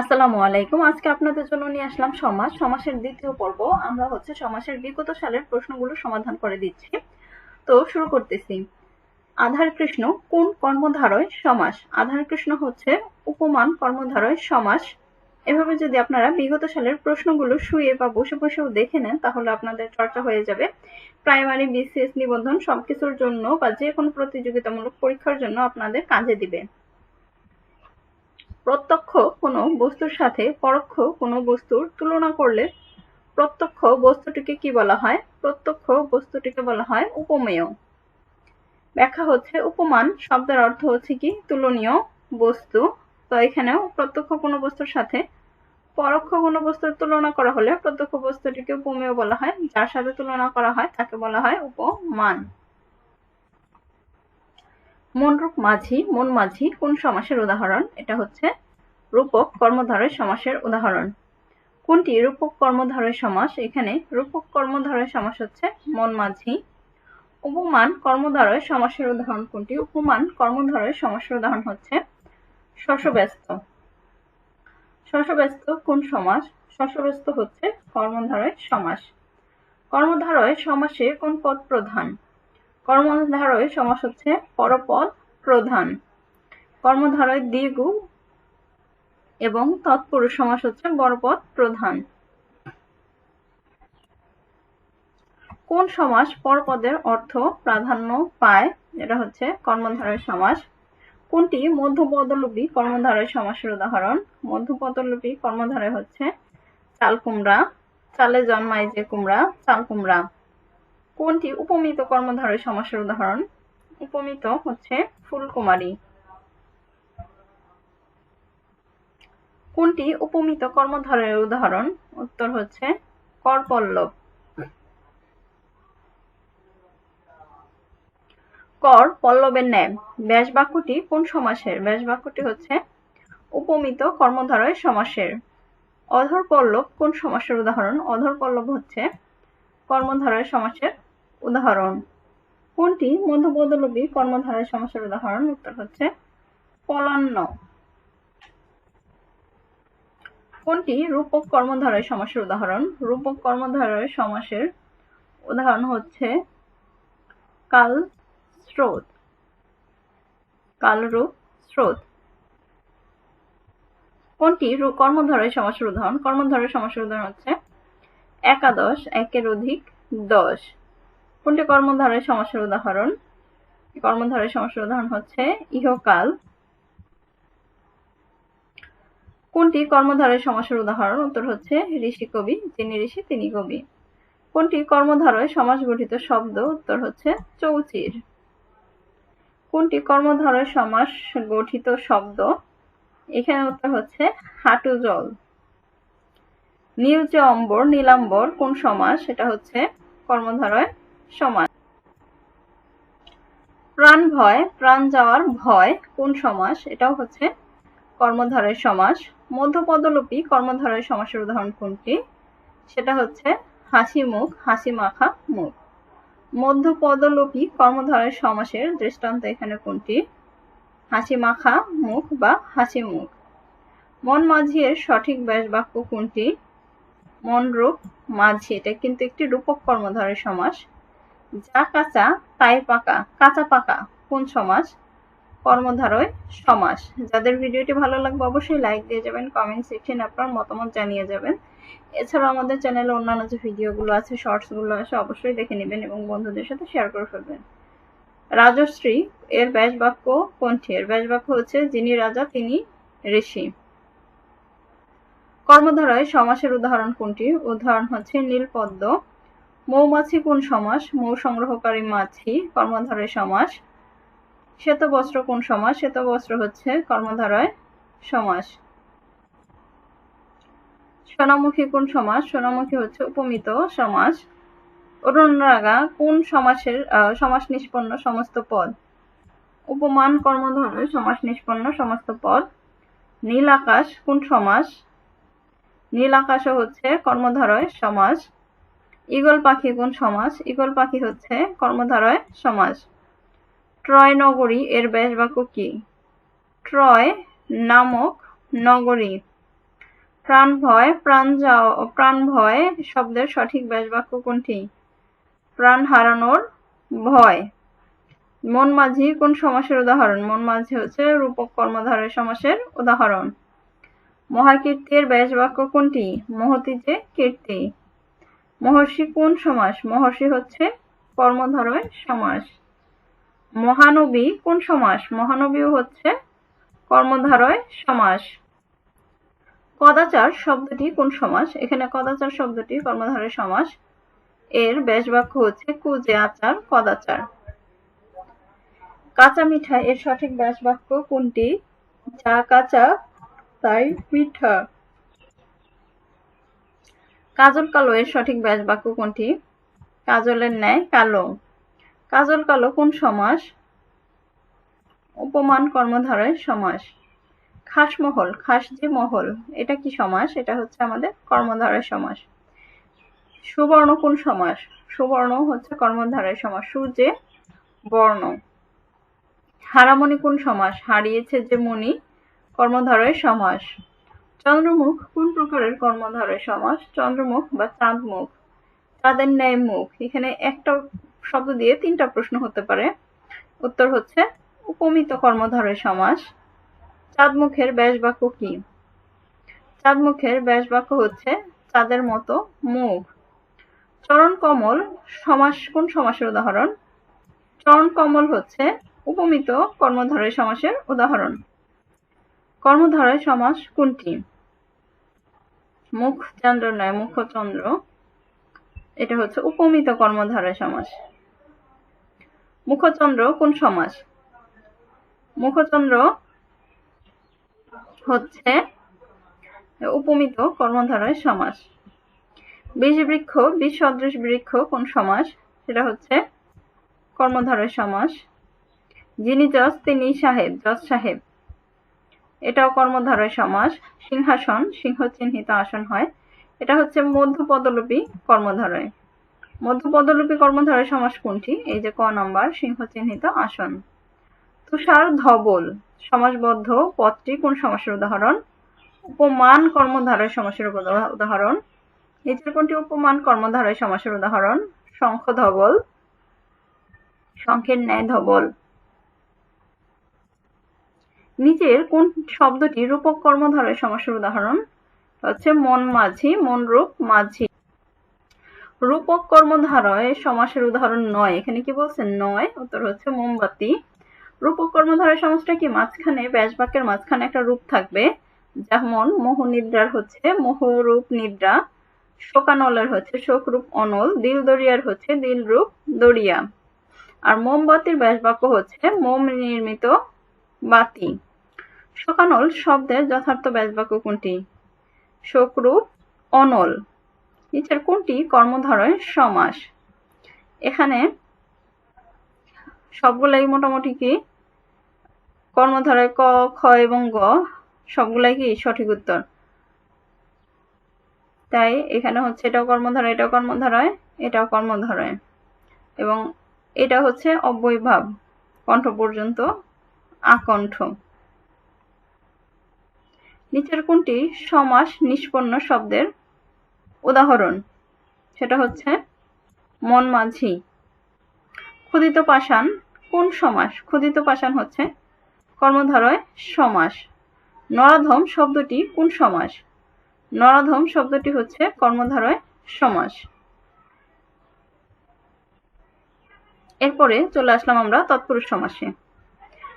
আসসালামু আলাইকুম। আজকে আপনাদের জন্য নিয়ে আসলাম সমাজ সমাসের দ্বিতীয় পর্ব। আমরা হচ্ছে সমাসের বিগত সালের প্রশ্নগুলো সমাধান করে দিচ্ছি। তো শুরু করতেছি। আধার কৃষ্ণ, কোন কর্মধারয় সমাস? আধার কৃষ্ণ হচ্ছে উপমান কর্মধারয় সমাস। এভাবে যদি আপনারা বিগত সালের প্রশ্নগুলো শুয়ে বা বসে বসেও দেখে নেন, তাহলে আপনাদের চর্চা হয়ে যাবে। প্রাইমারি, বিসিএস, নিবন্ধন সবকিছুর জন্য বা যে কোনো প্রতিযোগিতামূলক পরীক্ষার জন্য আপনাদের কাজে দিবে। প্রত্যক্ষ কোনো বস্তুর সাথে পরোক্ষ কোনো বস্তুর তুলনা করলে প্রত্যক্ষ বস্তুটিকে কি বলা হয়? প্রত্যক্ষ বস্তুটিকে বলা হয় উপমেয়। ব্যাখ্যা হচ্ছে উপমান শব্দের অর্থ হচ্ছে কি? তুলনীয় বস্তু। তো এখানেও প্রত্যক্ষ কোনো বস্তুর সাথে পরোক্ষ কোনো বস্তুর তুলনা করা হলে প্রত্যক্ষ বস্তুটিকে উপমেয় বলা হয়। যার সাথে তুলনা করা হয় তাকে বলা হয় উপমান। মনরূপ মাঝি, মন মাঝি, কোন সমাসের উদাহরণ? এটা হচ্ছে রূপক কর্মধারয় সমাসের উদাহরণ। কোনটি? রূপক কর্মধারয় সমাস। এখানে রূপক কর্মধারয় সমাস হচ্ছে মন মাঝি। উপমান কর্মধারয় সমাসের উদাহরণ কোনটি? উপমান কর্মধারয় সমাসের উদাহরণ হচ্ছে শশব্যস্ত। শশব্যস্ত কোন সমাস? শশব্যস্ত হচ্ছে কর্মধারয় সমাস। কর্মধারয় সমাসে কোন পদ প্রধান? কর্মধারয় সমাস হচ্ছে পরপদ প্রধান। কর্মধারয় দ্বিগু এবং তৎপুরুষ সমাস হচ্ছে বড়পদ প্রধান। কোন সমাস পরপদের অর্থ প্রাধান্য পায়? এটা হচ্ছে কর্মধারয় সমাস। কোনটি মধ্যপদলোপী কর্মধারয় সমাসের উদাহরণ? মধ্যপদলোপী কর্মধারয় হচ্ছে চাল কুমড়া, চালে জন্মায় যে কুমড়া, চাল কুমড়া। কোনটি উপমিত কর্মধারয় সমাসের উদাহরণ? উপমিত হচ্ছে ফুলকুমারী। কোনটি উপমিত কর্মধারয়ের উদাহরণ? উত্তর হচ্ছে করপল্লব। কর পল্লবের ন্যায়। ব্যাস বাক্যটি কোন সমাসের? ব্যাস বাক্যটি হচ্ছে উপমিত কর্মধারয় সমাসের। অধর পল্লব কোন সমাসের উদাহরণ? অধর পল্লব হচ্ছে কর্মধারয় সমাসের উদাহরণ। কোনটি মধ্যপদলোপী কর্মধারয় সমাসের উদাহরণ? উত্তর হচ্ছে পলান্ন। কোনটি রূপক কর্মধারয় সমাসের উদাহরণ? রূপক কর্মধারয় সমাসের উদাহরণ হচ্ছে কাল স্রোত। কালরূপ স্রোত। কোনটি রূপ কর্মধারয় সমাসের উদাহরণ? কর্মধারয় সমাসের উদাহরণ হচ্ছে একাদশ, একের অধিক দশ। কোনটি কর্মধারয় সমাসের উদাহরণ? কর্মধারয় সমাসের উদাহরণ হচ্ছে ইহকাল। কোনটি কর্মধারয় সমাসের উদাহরণ? উত্তর হচ্ছে ঋষি কবি, যিনি ঋষি, তিনি কবি। কোনটি কর্মধারয় সমাস গঠিত শব্দ? উত্তর হচ্ছে চৌচির। কোনটি কর্মধারয় সমাস গঠিত শব্দ? এখানে উত্তর হচ্ছে হাঁটু জল। নীল যে অম্বর, নীলাম্বর কোন সমাস? সেটা হচ্ছে কর্মধারয় সমাস প্রাণ ভয়, প্রাণ যাওয়ার ভয় কোন সমাস? এটাও হচ্ছে কর্মধারয় সমাস। মধ্যপদলোপী কর্মধারয় সমাসের উদাহরণ কোনটি? সেটা হচ্ছে হাসি মুখ, হাসি মাখা মুখ। মধ্যপদলোপী কর্মধারয় সমাসের দৃষ্টান্ত এখানে কোনটি? হাসি মাখা মুখ বা হাসি মুখ। মন মাঝি এর সঠিক ব্যাস বাক্য কোনটি? মন রূপ মাঝি, এটা কিন্তু একটি রূপক কর্মধারয় সমাস। যা কাঁচা তাই পাকা। কাঁচা পাকা। কোন সমাস কর্মধারয় সমাস যাদের ভিডিওটি ভালো লাগবে অবশ্যই লাইক দিয়ে যাবেন কমেন্ট সেকশনে আপনার মতামত জানিয়ে যাবেন। এছাড়াও আমাদের চ্যানেলে অন্যান্য যে ভিডিওগুলো আছে শর্টসগুলো আছে, অবশ্যই দেখে নেবেন এবং বন্ধুদের সাথে শেয়ার করে ফেলবেন। রাজশ্রী, এর ব্যাস বাক্য কোনটি? এর ব্যাস বাক্য হচ্ছে, যিনি রাজা, তিনি ঋষি। কর্মধারয় সমাসের উদাহরণ কোনটি? উদাহরণ হচ্ছে নীলপদ্ম। মৌমাছি কোন সমাস? মৌ সংগ্রহকারী মাছি, কর্মধারয় সমাস। শ্বেতবস্ত্র কোন সমাস? শ্বেতবস্ত্র হচ্ছে কর্মধারয় সমাস। সোনামুখী কোন সমাস? সোনামুখী হচ্ছে উপমিত সমাস। অরুণরাগা কোন সমাসের সমাস নিষ্পন্ন সমস্ত পদ? উপমান কর্মধারয় সমাস নিষ্পন্ন সমস্ত পদ। নীল আকাশ কোন সমাস? নীল আকাশও হচ্ছে কর্মধারয় সমাস। ঈগল পাখি কোন সমাস ঈগল পাখি হচ্ছে কর্মধারয় সমাস ট্রয় নগরী এর ব্যাস বাক্য কি? ট্রয় নামক নগরী। প্রাণ ভয়, প্রাণ যাও, প্রাণ ভয় শব্দের সঠিক ব্যাস বাক্য কোনটি? প্রাণ হারানোর ভয়। মন মাঝি কোন সমাসের উদাহরণ? মন মাঝি হচ্ছে রূপক কর্মধারয় সমাসের উদাহরণ। মহাকীর্তির ব্যাস বাক্য কোনটি? মহতি যে কীর্তি। মহর্ষি কোন সমাস? মহর্ষি হচ্ছে কর্মধারয় সমাস। মহানবী কোন সমাস? মহানবীও হচ্ছে কর্মধারয় সমাস। কদাচার শব্দটি কোন সমাস? এখানে কদাচার শব্দটি কর্মধারয় সমাস। এর ব্যাস বাক্য হচ্ছে কুজে আচার কদাচার। কাঁচা মিঠা, এর সঠিক ব্যাস বাক্য কোনটি? যা কাঁচা, তাই মিঠা। কাজল কালো এর সঠিক ব্যাস বাক্য কোনটি? কাজলের ন্যায় কালো। কাজল কালো কোন সমাস? উপমান কর্মধারয় সমাস। খাসমহল খাস যে মহল, এটা কি সমাস? এটা হচ্ছে আমাদের কর্মধারয় সমাস। সুবর্ণ কোন সমাস? সুবর্ণ হচ্ছে কর্মধারয় সমাস। সূর্যে বর্ণ। হারামণি কোন সমাস? হারিয়েছে যে মণি কর্মধারয় সমাস। চন্দ্রমুখ কোন প্রকারের কর্মধারয় সমাস? চন্দ্রমুখ বা চাঁদমুখ? চাঁদের ন্যায় মুখ এখানে একটা শব্দ দিয়ে তিনটা প্রশ্ন হতে পারে। উত্তর হচ্ছে, উপমিত কর্মধারয় সমাস। চাঁদমুখের ব্যাস বাক্য কি? চাঁদমুখের ব্যাস বাক্য হচ্ছে, চাঁদের মতো মুখ। চরণ কমল সমাস, কোন সমাসের উদাহরণ? চরণ কমল হচ্ছে, উপমিত কর্মধারয় সমাসের উদাহরণ। কর্মধারয় সমাস কোনটি? মুখ চন্দ্র নয় মুখচন্দ্র এটা হচ্ছে উপমিত কর্মধারয় সমাস। মুখচন্দ্র কোন সমাস? মুখচন্দ্র হচ্ছে উপমিত কর্মধারয় সমাস। বীজ বৃক্ষ বীজ সদৃশ বৃক্ষ কোন সমাস? সেটা হচ্ছে কর্মধারয় সমাস। যিনি জজ তিনি সাহেব জজ সাহেব। এটাও কর্মধারয় সমাস। সিংহাসন সিংহ চিহ্নিত আসন হয়। এটা হচ্ছে মধ্য পদলোপী কর্মধারয়। মধ্য পদলোপী কর্মধারয় সমাস কোনটি? এই যে ক নম্বর সিংহ চিহ্নিত আসন। তুষার ধবল, সমাসবদ্ধ পদটি কোন সমাসের উদাহরণ? উপমান কর্মধারয় সমাসের উদাহরণ। নিচের কোনটি উপমান কর্মধারয় সমাসের উদাহরণ? শঙ্খ ধবল, শঙ্খের ন্যায় ধবল। নিচের কোন শব্দটি রূপক কর্মধারয় সমাসের উদাহরণ? হচ্ছে মন মাঝি, মন রূপ মাঝি। রূপক কর্মধারয় সমাসের উদাহরণ নয়। এখানে কি বলছে? নয়। উত্তর হচ্ছে মোমবাতি। রূপক কর্মধারয় সমাসটা কি? মাঝখানে ব্যাস বাক্যের মাঝখানে একটা রূপ থাকবে, যেমন মোহ নিদ্রার হচ্ছে মোহরূপ নিদ্রা। শোকানলের হচ্ছে শোকরূপ অনল। দিল দরিয়ার হচ্ছে দিলরূপ দরিয়া। আর মোমবাতির ব্যাস বাক্য হচ্ছে মোম নির্মিত বাতি। শোকানল শব্দের যথার্থ ব্যাস বাক্য কোনটি? শোকরূপ, অনল। নিচের কোনটি? কর্মধারয়, সমাস। এখানে সবগুলাই মোটামুটি কি? কর্মধারয়, ক, খ এবং গ, সবগুলাই কি? সঠিক উত্তর। তাই এখানে হচ্ছে এটাও কর্মধারয় এটাও কর্মধারয় এটাও কর্মধারয়। এবং এটা হচ্ছে অব্যয়ভাব, কণ্ঠ পর্যন্ত আকণ্ঠ। নিচের কোনটি? সমাস, নিষ্পন্ন শব্দের উদাহরণ। সেটা হচ্ছে মন মাঝি। ক্ষুদিত পাষাণ, কোন সমাস? ক্ষুদিত পাষাণ হচ্ছে কর্মধারয় সমাস। নরাধম শব্দটি কোন সমাস? নরাধম শব্দটি হচ্ছে কর্মধারয় সমাস। এরপরে চলে আসলাম আমরা তৎপুরুষ সমাসে।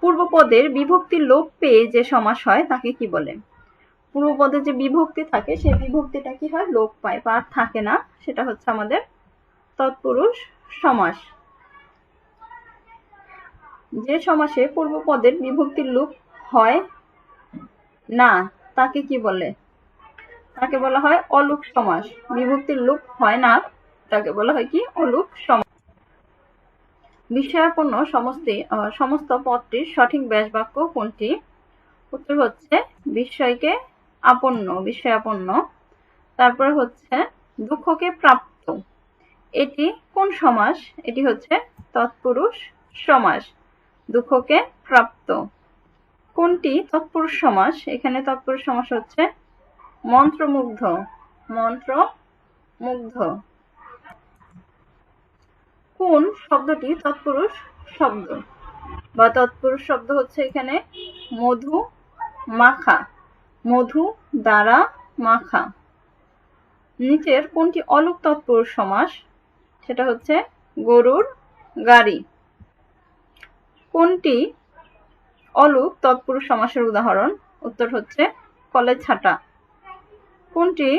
পূর্বপদের বিভক্তি লোপ পেয়ে যে সমাস হয়, তাকে কি বলে? পূর্বপদে যে বিভক্তি থাকে, সেই বিভক্তিটা কি হয়? লোপ পায় বা আর থাকে না। সেটা হচ্ছে আমাদের তৎপুরুষ সমাস। যে সমাসে পূর্বপদের বিভক্তির লোপ হয় না, তাকে কি বলে? তাকে বলা হয় অলুক সমাস। বিভক্তির লোপ হয় না, তাকে বলা হয় কি? অলুক সমাস। বিষয়াপন্ন সমস্ত সমস্ত পদটির সঠিক ব্যাস বাক্য কোনটি? উত্তর হচ্ছে বিস্ময়কে আপন্ন বিষয়াপন্ন তারপরে হচ্ছে দুঃখকে প্রাপ্ত। এটি কোন সমাস? এটি হচ্ছে তৎপুরুষ সমাস, দুঃখকে প্রাপ্ত। কোনটি? তৎপুরুষ সমাস। এখানে তৎপুরুষ সমাস হচ্ছে মন্ত্রমুগ্ধ মন্ত্রমুগ্ধ। কোন শব্দটি? তৎপুরুষ শব্দ। বা তৎপুরুষ শব্দ হচ্ছে এখানে মধু মাখা। মধু দ্বারা মাখা। নিচের কোনটি অলুক তৎপুরুষ সমাস? সেটা হচ্ছে গরুর গাড়ি। কোনটি অলুক তৎপুরুষ সমাসের উদাহরণ? উত্তর হচ্ছে কলের ছাটা কোনটি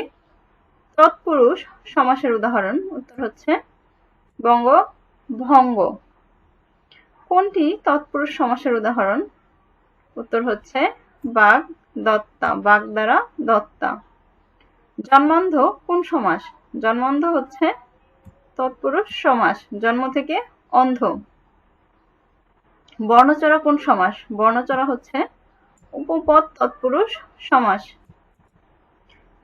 তৎপুরুষ সমাসের উদাহরণ? উত্তর হচ্ছে বঙ্গ ভঙ্গ কোনটি তৎপুরুষ সমাসের উদাহরণ? উত্তর হচ্ছে বাঘ দত্তা বাঘ দ্বারা দত্তা। জন্মান্ধ কোন সমাস? জন্মান্ধ হচ্ছে তৎপুরুষ সমাস, জন্ম থেকে অন্ধ। বর্ণচরা কোন সমাস? বর্ণচরা হচ্ছে উপপদ তৎপুরুষ সমাস।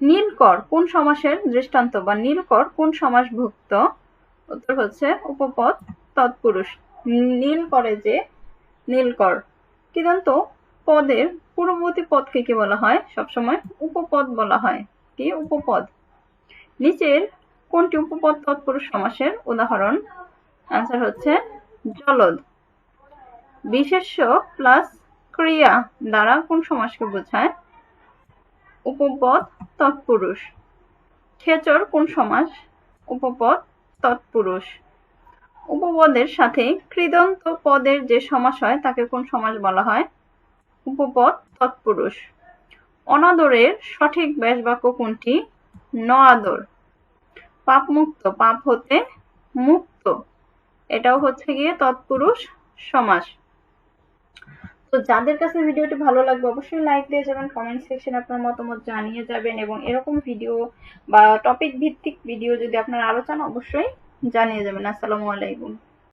নীলকর কোন সমাসের দৃষ্টান্ত বা নীলকর কোন সমাসভুক্ত? উত্তর হচ্ছে উপপদ তৎপুরুষ। নীলকরে যে নীলকর কিদন্ত পদের পূর্ববর্তী পদকে কি বলা হয়? সবসময় উপপদ বলা হয়। কি? উপপদ। নিচের কোনটি উপপদ তৎপুরুষ সমাসের উদাহরণ? অ্যান্সার হচ্ছে জলদ। বিশেষ্য প্লাস ক্রিয়া দ্বারা কোন সমাসকে বোঝায়? উপপদ তৎপুরুষ। খেচর কোন সমাস? উপপদ তৎপুরুষ। উপপদের সাথে কৃদন্ত পদের যে সমাস হয়, তাকে কোন সমাস বলা হয়? উপপদ তৎপুরুষ। অনাদরের সঠিক ব্যাস বাক্য কোনটি? ন আদর পাপ মুক্ত পাপ হতে মুক্ত। এটাও হচ্ছে গিয়ে তৎপুরুষ সমাস। তো যাদের কাছে ভিডিওটি ভালো লাগবে, অবশ্যই লাইক দিয়ে যাবেন কমেন্ট সেকশনে আপনার মতামত জানিয়ে যাবেন এবং এরকম ভিডিও বা টপিক ভিত্তিক ভিডিও যদি আপনারা আরও চান, অবশ্যই জানিয়ে যাবেন। আসসালামু আলাইকুম।